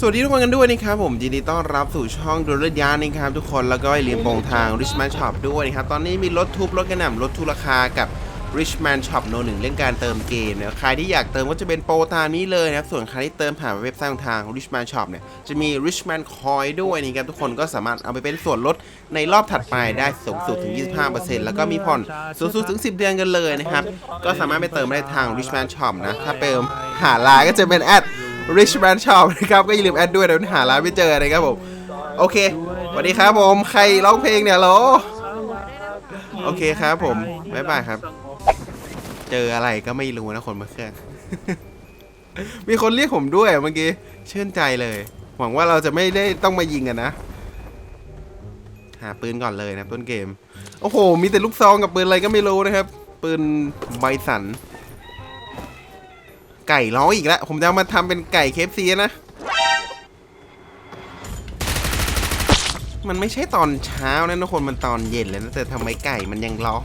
สวัสดีทุกคนกันด้วยนะครับผมยินดีต้อนรับสู่ช่องดูรถยานนะครับทุกคนแล้วก็อย่าลืมโปงทาง Richman Shop ด้วยนะครับ ตอนนี้มีรถทุบรถกระหน่ำรถทุราคากับ Richman Shop โนหนึ่งเรื่องการเติมเกมนะใครที่อยากเติมก็จะเป็นโปรตามนี้เลยนะครับ ส่วนใครที่เติมผ่านเว็บไซต์ของทาง Richman Shop เนี่ยจะมี Richman Coin ด้วยนะครับทุกคนก็สามารถเอาไปเป็นส่วนลดในรอบถัดไปได้สูงสุดถึง 25%แล้วก็มีผ่อนสูงสุดถึง 10 เดือนกันเลยนะครับก็สามารถไปเติมได้ทาง Richman Shop นะถ้าเติมหาร้านก็จะเป็นแอด Richman Shop นะครับ ก็อย่าลืมแอดด้วยเดี๋ยวหาร้านไม่เจอนะครับผม โอเคสวัสดีครับผม ใครร้องเพลงเนี่ยเหรอ โอเคครับผม บ๊ายบายครับ เจออะไรก็ไม่รู้นะคนมาเครื่อง มีคนเรียกผมด้วยเมื่อกี้ ชื่นใจเลย หวังว่าเราจะไม่ได้ต้องมายิงกันนะ หาปืนก่อนเลยนะต้นเกม โอ้โห มีแต่ลูกซองกับปืนอะไรก็ไม่รู้นะครับ ปืนไบสัน ไก่ร้องอีกแล้วผมจะมาทำเป็นไก่เคฟซีนะ มันไม่ใช่ตอนเช้านะทุกคนมันตอนเย็นเลยนะแต่ทำไมไก่มันยังร้อง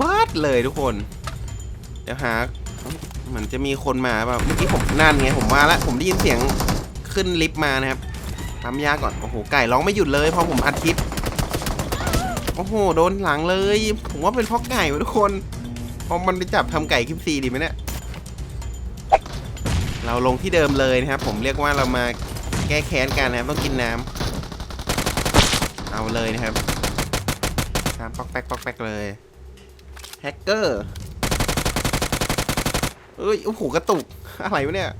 วัดเลยทุกคน เดี๋ยวหาเหมือนจะมีคนมาเปล่าเมื่อกี้ผมนั่นไงผมมาแล้วผมได้ยินเสียงขึ้นลิฟต์มานะครับปั๊มยาก่อนโอ้โหไก่ร้องไม่หยุดเลยพราะผมอัดคลิปโอ้โหโดนหลังเลย ผมว่าเป็นเพราะไก่ทุกคนพอมันไปจับทำไก่คลิปซีดีไหมเนี่ย เราลงที่เดิมเลยนะครับ ผมเรียกว่าเรามาแก้แค้นกันนะครับ ต้องกินน้ำเอาเลยนะครับตามปอกแป๊กปอกแป๊กเลยแฮกเกอร์เอ้ยโอ้โหกระตุกอะไรวะเนี่ย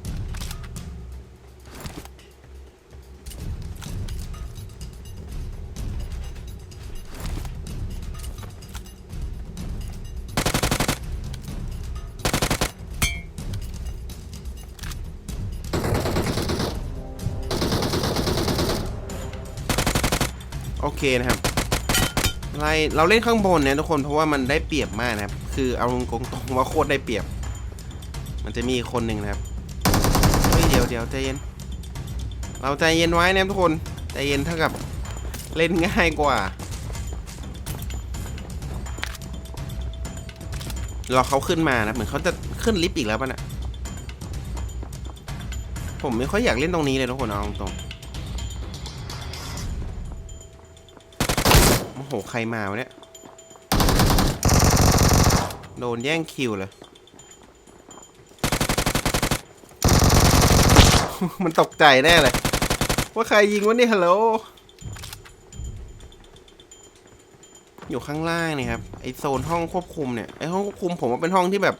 เคนะครับไล่เราเล่นข้างบนเนี่ยทุกคนเพราะว่ามันได้เปรียบมากนะครับ คือเอาตรงๆว่าโคตรได้เปรียบ มันจะมีคนหนึ่งนะครับเฮ้ยเดี๋ยวเดี๋ยวใจเย็น เราใจเย็นไว้นะครับทุกคนใจเย็นเท่ากับเล่นง่ายกว่า รอเขาขึ้นมานะเหมือนเขาจะขึ้นลิฟต์อีกแล้วป่ะน่ะผมไม่ค่อยอยากเล่นตรงนี้เลยทุกคนเอาตรงๆ โอ้โห ใครมาวะเนี่ย โดนแย่งคิวเลย มันตกใจแน่เลย ว่าใครยิงวะเนี่ยฮัลโหล อยู่ข้างล่างนี่ครับ ไอโซนห้องควบคุมเนี่ย ไอห้องควบคุมผมว่าเป็นห้องที่แบบ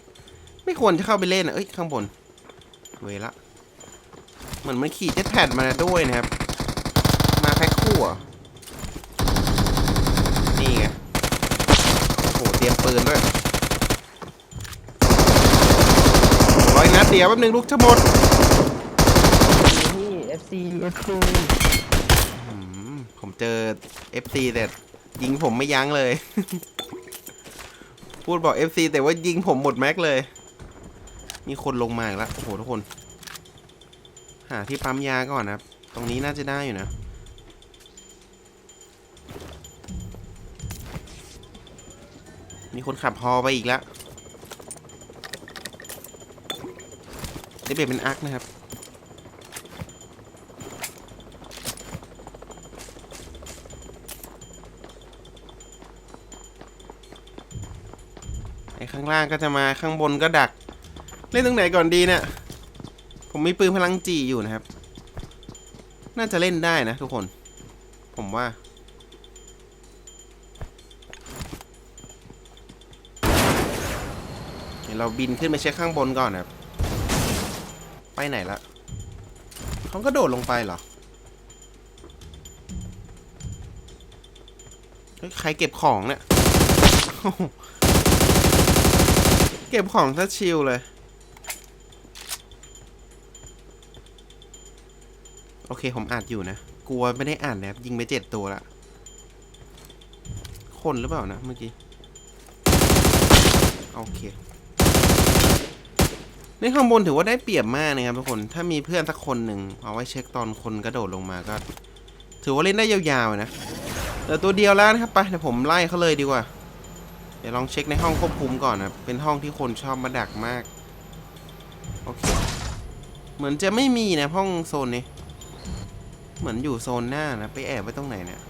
ไม่ควรจะเข้าไปเล่นอะ เอ้ย ข้างบน เวละ เหมือนมันขี่เจ็ตแพดมาด้วยนะครับ มาแพ็คคู่อะ นี่ไง โอ้โห เตรียม ปืนด้วยร้อยนัดเดียวแป๊บนึงลูกจะหมด นี่ FC FC อืมผมเจอ FC แต่ยิงผมไม่ยั้งเลย พูดบอก FC แต่ว่ายิงผมหมดแม็กเลย มีคนลงมาอีกแล้วโอ้โหทุกคน หาที่ปั๊มยาก่อนนะครับ ตรงนี้น่าจะได้อยู่นะ มีคนขับฮอไปอีกแล้วได้เปลี่ยนเป็นอาร์คนะครับ ไอ้ข้างล่างก็จะมาข้างบนก็ดัก เล่นตรงไหนก่อนดีเนี่ย ผมมีปืนพลังจีอยู่นะครับ น่าจะเล่นได้นะทุกคน ผมว่า เราบินขึ้นไปเช็คข้างบนก่อนนะครับ ไปไหนละเขาก็โดดลงไปเหรอเฮ้ยใครเก็บของเนี่ย เก็บของซะชิลเลย โอเคผมอ่านอยู่นะ กลัวไม่ได้อ่านนะครับ ยิงไปเจ็ดตัวละ คนหรือเปล่านะเมื่อกี้ โอเค ในข้างบนถือว่าได้เปรียบมากนะครับทุกคน ถ้ามีเพื่อนสักคนหนึ่งเอาไว้เช็คตอนคนกระโดดลงมาก็ ถือว่าเล่นได้ยาวๆนะเหลือตัวเดียวแล้วนะครับไปเดี๋ยวผมไล่เขาเลยดีกว่า เดี๋ยวลองเช็คในห้องควบคุมก่อนนะเป็นห้องที่คนชอบมาดักมาก โอเค เหมือนจะไม่มีนะห้องโซนนี้ เหมือนอยู่โซนหน้านะ ไปแอบไว้ตรงไหนเนี่ย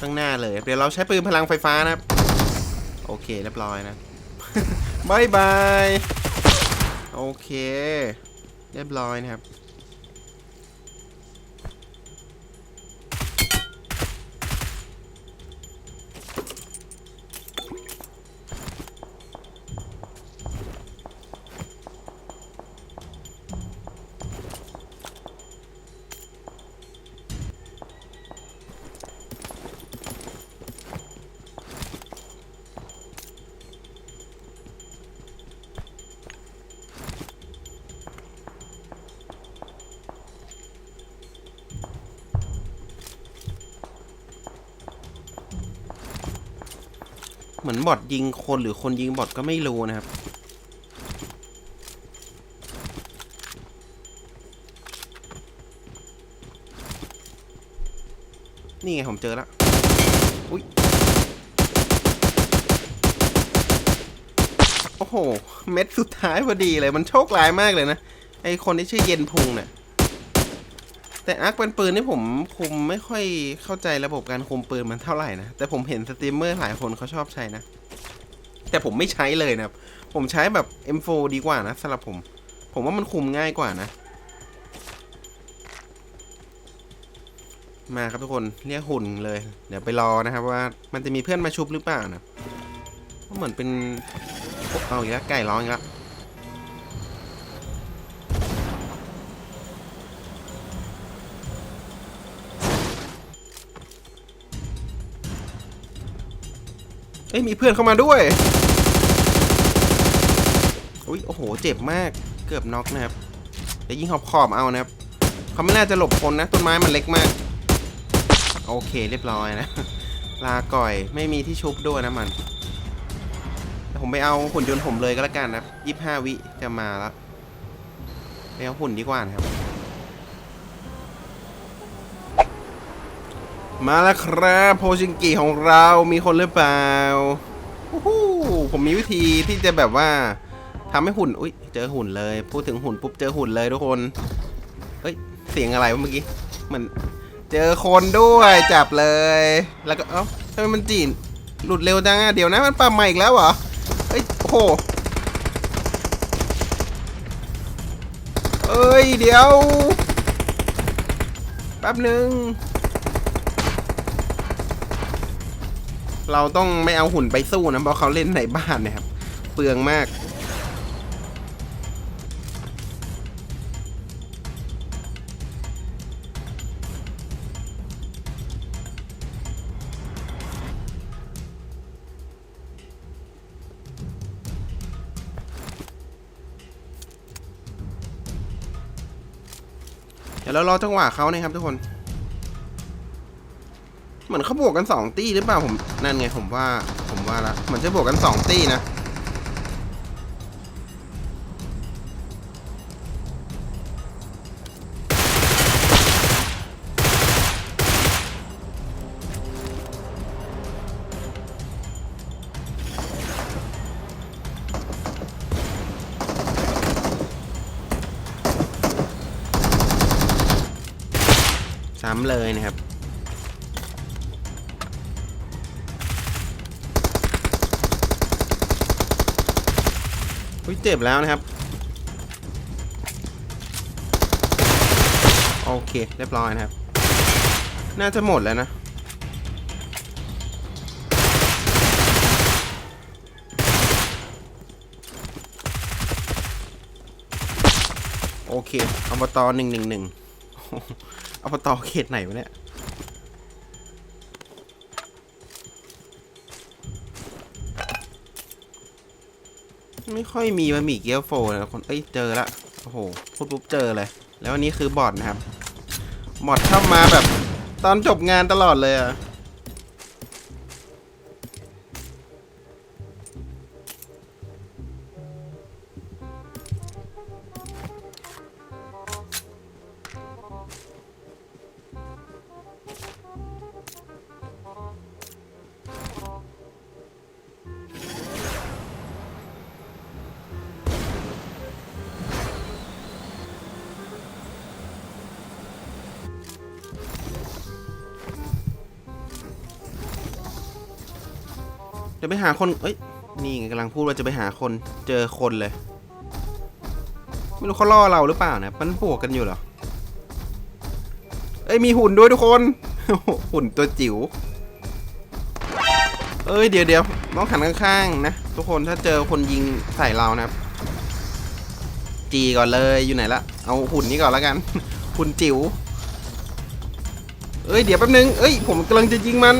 ข้างหน้า เลยเดี๋ยวเราใช้ปืนพลังไฟฟ้านะครับ โอเคเรียบร้อยนะบายบาย โอเค เรียบร้อยนะครับ เหมือนบอทยิงคนหรือคนยิงบอทก็ไม่รู้นะครับ นี่ไงผมเจอแล้วอุ้ยโอ้โห เม็ดสุดท้ายพอดีเลย มันโชคร้ายมากเลยนะ ไอคนที่ชื่อเย็นพุงเนี่ย แต่อาร์คเป็นปืนที่ผมคุมไม่ค่อยเข้าใจระบบการคุมปืนมันเท่าไหร่นะ แต่ผมเห็นสตรีมเมอร์หลายคนเขาชอบใช้นะ แต่ผมไม่ใช้เลยนะครับ ผมใช้แบบ M4 ดีกว่านะสำหรับผม ผมว่ามันคุมง่ายกว่านะ มาครับทุกคนเรียกหุ่นเลย เดี๋ยวไปรอนะครับว่ามันจะมีเพื่อนมาชุบหรือเปล่านะเพราะเหมือนเป็นเอาอีกแล้วไก่ร้องอีกแล้ว อ้ยมีเพื่อนเข้ามาด้วยอุ้ยโอ้โห เจ็บมากเกือบน็อกนะครับเดี๋ยวยิงขอบขอบเอานะครับเขาไม่น่าจะหลบคนนะต้นไม้มันเล็กมาก โอเคเรียบร้อยนะ ลาก่อยไม่มีที่ชุบด้วยนะมันแต่ผมไปเอาหุ่นยนต์ผมเลยก็แล้วกันนะยี่ห้าวิจะมาแล้วไปเอาหุ่นดีกว่านะครับ มาแล้วครับ โพชิงกิของเรามีคนหรือเปล่าผมมีวิธีที่จะแบบว่าทำให้หุ่น อุ้ยเจอหุ่นเลย พูดถึงหุ่นปุ๊บเจอหุ่นเลยทุกคน เฮ้ย เสียงอะไรเมื่อกี้ มันเจอคนด้วยจับเลย แล้วก็ เอ้าทำไมมันจีน หลุดเร็วจังอะเดี๋ยวนะมันปรับใหม่อีกแล้วเหรอ เฮ้ยโอ้โหเอ้ย เดี๋ยว แป๊บหนึ่ง เราต้องไม่เอาหุ่นไปสู้นะเพราะเขาเล่นในบ้านนะครับ เปลืองมากเดี๋ยวเรารอจังหวะเขานะครับทุกคน มือนเขาบวกกันสองตี้หรือเปล่าผมนั่นไงผมว่าผมว่าละเหมือนจะบวกกันสองตี้นะซ้ำเลยนะครับ อุ้ยเจ็บแล้วนะครับ โอเค เรียบร้อยนะครับ น่าจะหมดแล้วนะโอเคอบตหนึ่งหนึ่งหนึ่งอบตเขตไหนวะเนี่ย ไม่ค่อยมีบะหมี่เกี๊ยวโฟนะคนเอ้ยเจอละโอ้โหพูดปุ๊บเจอเลย แล้วอันนี้คือบอทนะครับบอทเข้ามาแบบตอนจบงานตลอดเลยอะ จะไปหาคน เอ้ย นี่ไงกำลังพูดว่าจะไปหาคน เจอคนเลย ไม่รู้เขาล่อเราหรือเปล่านะมันบวกกันอยู่เหรอ เอ้ย มีหุ่นด้วยทุกคน หุ่นตัวจิ๋ว เอ้ย เดี๋ยวเดี๋ยวต้องหันข้างๆนะ ทุกคน ถ้าเจอคนยิงใส่เรานะครับ จีก่อนเลย อยู่ไหนละ เอาหุ่นนี้ก่อนแล้วกัน หุ่นจิ๋ว เอ้ย เดี๋ยวแป๊บนึง เอ้ย ผมกำลังจะยิงมัน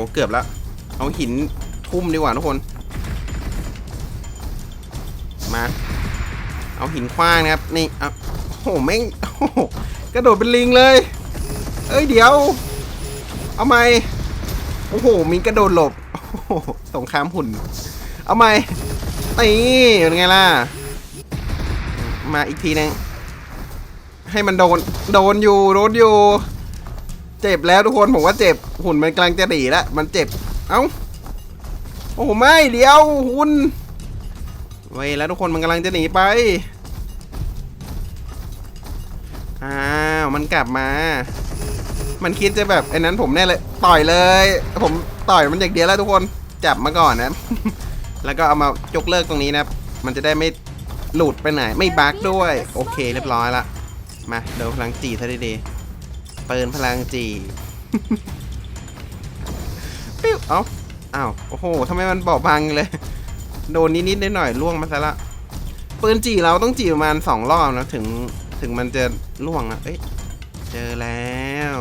หเกือบแล้ว เอาหินทุ่มดีกว่าทุกคน มา เอาหินคว้างนะครับ นี่อาโอ้โหแม่งโอ้โหกระโดดเป็นลิงเลย เอ้ยเดี๋ยว เอาไหมโอ้โห มีกระโดดหลบโอ้โหสงครามหุ่น เอาไหมนี่เป็นไงล่ะ มาอีกทีนึงให้มันโดน โดนอยู่ โดนอยู่ เจ็บแล้วทุกคนผมว่าเจ็บหุ่นมันกำลังจะดีแล้วมันเจ็บ เอ้าโอ้ไม่เดี๋ยวหุ่นเว้ยแล้วทุกคนมันกำลังจะหนีไปอ้าวมันกลับมา มันคิดจะแบบไอ้นั้นผมแน่เลยต่อยเลย ผมต่อยมันอย่างเดียวแล้วทุกคนจับมาก่อนนะ แล้วก็เอามายกเลิกตรงนี้นะมันจะได้ไม่หลุดไปไหนไม่บั๊กด้วย โอเคเรียบร้อยละมาเดี๋ยวพลังจีซะดีๆ ปินพลังจีปิ้วเอ้าอ้าวโอ้โหทำไมมันบอบบางเลย โดนนิดๆหน่อยๆล่วงมาซะละปืนจีเราต้องจีประมาณสองรอบนะถึงถึงมันจะล่วงนะเอ้ยเจอแล้ว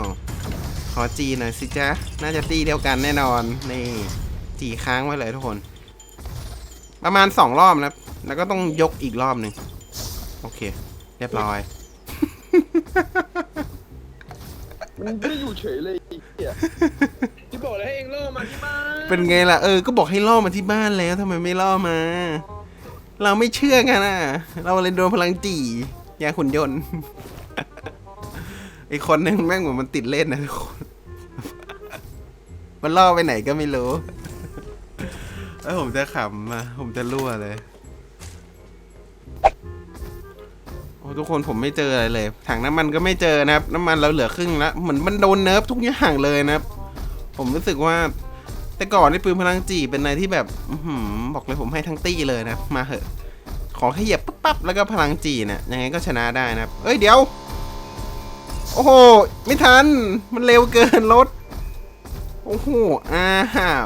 ขอจีหน่อยสิจ๊ะ น่าจะตีเดียวกันแน่นอน นี่ จีค้างไว้เลยทุกคน ประมาณสองรอบนะ แล้วก็ต้องยกอีกรอบหนึ่ง โอเค เรียบร้อย ไม่อยู่เฉยเลยไอ้เหี้ยที่บอกเลยให้เองล่อมาที่บ้านเป็นไงล่ะเออ ก็บอกให้ล่อมาที่บ้านแล้วทำไมไม่ล่อมา เราไม่เชื่อกันอะเราเลยโดนพลังจี่ยาขุนยนต์อีกคนนึงแม่งเหมือนมันติดเล่นนะทุกคน มันล่อไปไหนก็ไม่รู้ เอ้ยผมจะขำอะผมจะรั่วเลย ทุกคนผมไม่เจออะไรเลย ถังน้ำมันก็ไม่เจอนะครับ น้ำมันเราเหลือครึ่งแล้วเหมือนมันโดนเนิร์ฟทุกอย่างเลยนะครับ ผมรู้สึกว่า แต่ก่อนในปืนพลังจีเป็นอะไรที่แบบอืบอกเลยผมให้ทั้งตี้เลยนะ มาเหอะ ขอแค่เหยียบปั๊บปั๊บแล้วก็พลังจีเนี่ยยังไงก็ชนะได้นะครับ เอ้ยเดี๋ยว โอ้โห ไม่ทัน มันเร็วเกินรถ โอ้โห อ้าว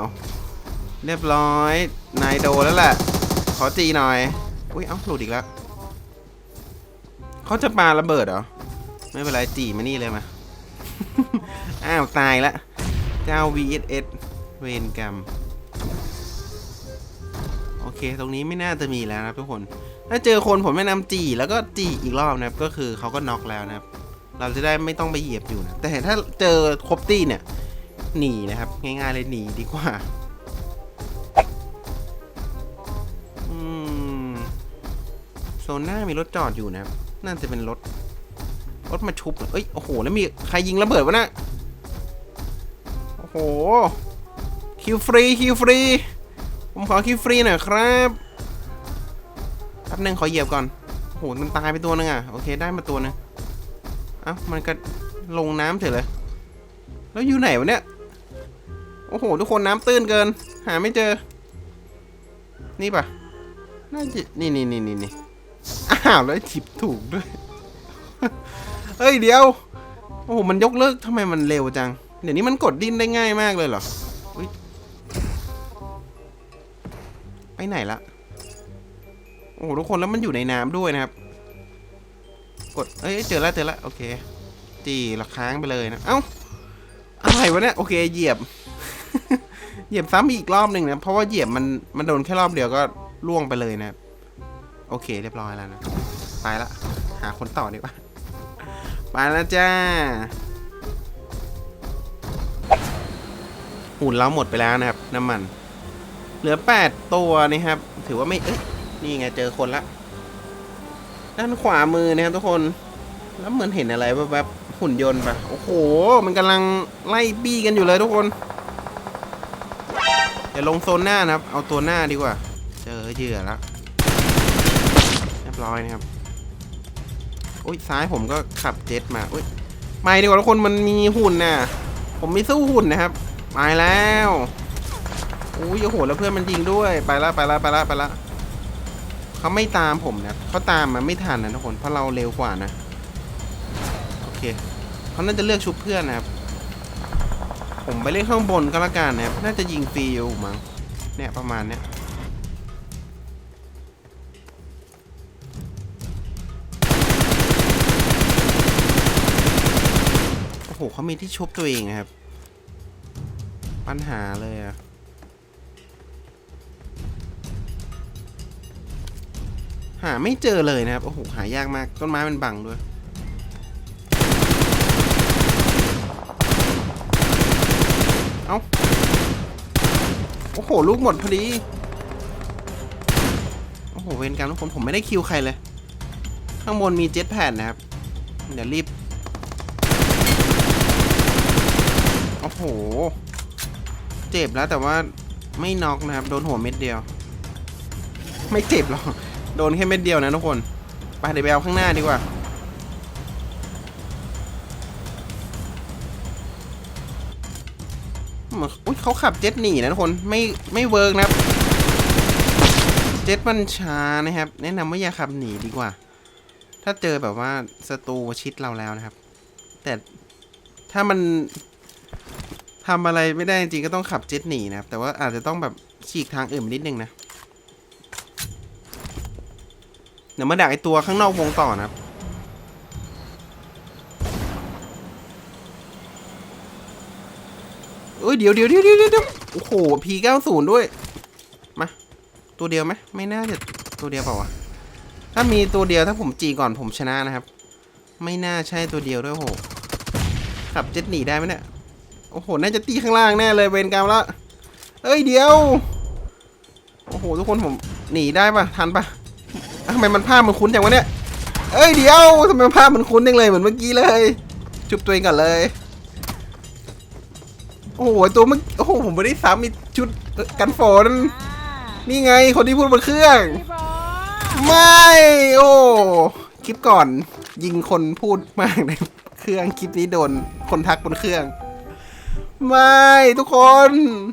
เรียบร้อย นายโดแล้วแหละ ขอจีหน่อย อุ้ย เอ้าหลุดอีกแล้ว เขาจะปาระเบิดเหรอ ไม่เป็นไรจีมานี่เลยมา อ้าวตายละ เจ้า VSS เวนกรรม โอเค ตรงนี้ไม่น่าจะมีแล้วนะครับทุกคน ถ้าเจอคนผมแนะนำจีแล้วก็จีอีกรอบนะครับ ก็คือเขาก็น็อกแล้วนะครับ เราจะได้ไม่ต้องไปเหยียบอยู่นะ แต่ถ้าเจอครบตี้เนี่ยหนีนะครับ ง่ายๆเลยหนีดีกว่าอืมโซนหน้ามีรถจอดอยู่นะครับ น่าจะเป็นรถ รถมาชุบเอ้ย โอ้โห แล้วมีใครยิงระเบิดวะนะโอ้โห คิวฟรี คิวฟรี ผมขอคิวฟรีหน่อยครับแป๊บนึงขอเหยียบก่อน โอ้โห มันตายไปตัวนึงอะ โอเค ได้มาตัวนึงเอ้า มันก็ลงน้ำเฉยเลย แล้วอยู่ไหนวะเนี่ย โอ้โห ทุกคนน้ำตื้นเกิน หาไม่เจอ นี่ปะน่าจะนี่นี่นี่นี่ อ้าวแล้วจิบถูกด้วย เฮ้ยเดี๋ยว โอ้โหมันยกเลิกทำไมมันเร็วจัง เดี๋ยวนี้มันกดดิ้นได้ง่ายมากเลยเหรออุ๊ยไปไหนละ โอ้โหทุกคนแล้วมันอยู่ในน้ำด้วยนะครับ กด เอ้ยเจอแล้วเจอแล้วโอเค จีละค้างไปเลยนะ เอ้า อะไรวะเนี่ยโอเคเหยียบ เหยียบซ้ำอีกรอบหนึ่งนะ เพราะว่าเหยียบมันมันโดนแค่รอบเดียวก็ล่วงไปเลยนะครับ โอเคเรียบร้อยแล้วนะ ไปละ หาคนต่อดีกว่าไปแล้วจ้า หุ่นเราหมดไปแล้วนะครับ น้ำมัน เหลือ 8 ตัวนะครับ ถือว่าไม่ เอ้ยนี่ไงเจอคนละ ด้านขวามือนะครับทุกคน แล้วเหมือนเห็นอะไรแบบหุ่นยนต์ปะโอ้โห มันกำลังไล่บี้กันอยู่เลยทุกคนเดี๋ยวลงโซนหน้านะครับ เอาตัวหน้าดีกว่า เจอเหยื่อแล้ว ยบร้อยนะครับอุ้ยซ้ายผมก็ขับเจ็ตมาอุ้ยไม่ดีกว่าทุกคนมันมีหุ่นน่ะ ผมไม่สู้หุ่นนะครับมาแล้วอุ้ยโอ้โหแล้วเพื่อนมันยิงด้วยไปละไปละไปละไปละเขาไม่ตามผมนะเขาตามมาไม่ทันนะทุกคนเพราะเราเร็วกว่านะโอเคเขาน่าจะเลือกชุบเพื่อนนะครับ ผมไปเล่นข้างบนก็แล้วกันนะครับน่าจะยิงฟรีอยู่มั้งเนี่ยประมาณเนี้ย หเขามีที่ชุบตัวเองนะครับ ปัญหาเลยอะหาไม่เจอเลยนะครับ โอ้โห หายากมาก ต้นไม้มันบังด้วย เอ้า โอ้โห ลูกหมดพอดี โอ้โห เวรกรรมทุกคนผมไม่ได้คิวใครเลย ข้างบนมีเจ็ตแพดนะครับ เดี๋ยวรีบ โห เจ็บแล้วแต่ว่าไม่น็อกนะครับ โดนหัวเม็ดเดียว ไม่เจ็บหรอกโดนแค่เม็ดเดียวนะทุกคน ไปเดี๋ยวไปเอาข้างหน้าดีกว่าเหมือนอุ๊ยเขาขับเจ็ตหนีนะทุกคน ไม่ไม่เวิร์กนะครับ เจ็ตมันช้านะครับ แนะนำว่าอย่าขับหนีดีกว่า ถ้าเจอแบบว่าศัตรูชิดเราแล้วนะครับ แต่ถ้ามัน ทำอะไรไม่ได้จริงก็ต้องขับเจ็ตหนีนะครับ แต่ว่าอาจจะต้องแบบฉีกทางอื่นนิดนึงนะ เดี๋ยวมาดักไอตัวข้างนอกวงต่อนะครับเอ้ยเดี๋ยวเดี๋ยวเดี๋ยวเดี๋ยวเดี๋ยวโอ้โห P90 ด้วย มา ตัวเดียวไหมไม่น่าจะตัวเดียวเปล่าวะ ถ้ามีตัวเดียวถ้าผมจีก่อนผมชนะนะครับ ไม่น่าใช่ตัวเดียวด้วยโอ้โหขับเจ็ตหนีได้ไหมเนี่ย โอ้โห น่าจะตีข้างล่างแน่เลยเวรกรรมละเอ้ยเดี๋ยว โอ้โห ทุกคนผมหนีได้ปะทันปะทำไมมันภาพมันคุ้นจังวะเนี่ย เอ้ยเดี๋ยวทำไมภาพมันคุ้นจังเลยเหมือนเมื่อกี้เลย จุบตัวเองก่อนเลย โอ้โหตัวเมันโอ้โหผมไม่ได้ซ้ำมีชุดกันฝน นี่ไงคนที่พูดบนเครื่อง ไม่ โอ้คลิปก่อนยิงคนพูดมากในเครื่องคลิปนี้โดนคนทักบนเครื่อง ไม่ทุกคน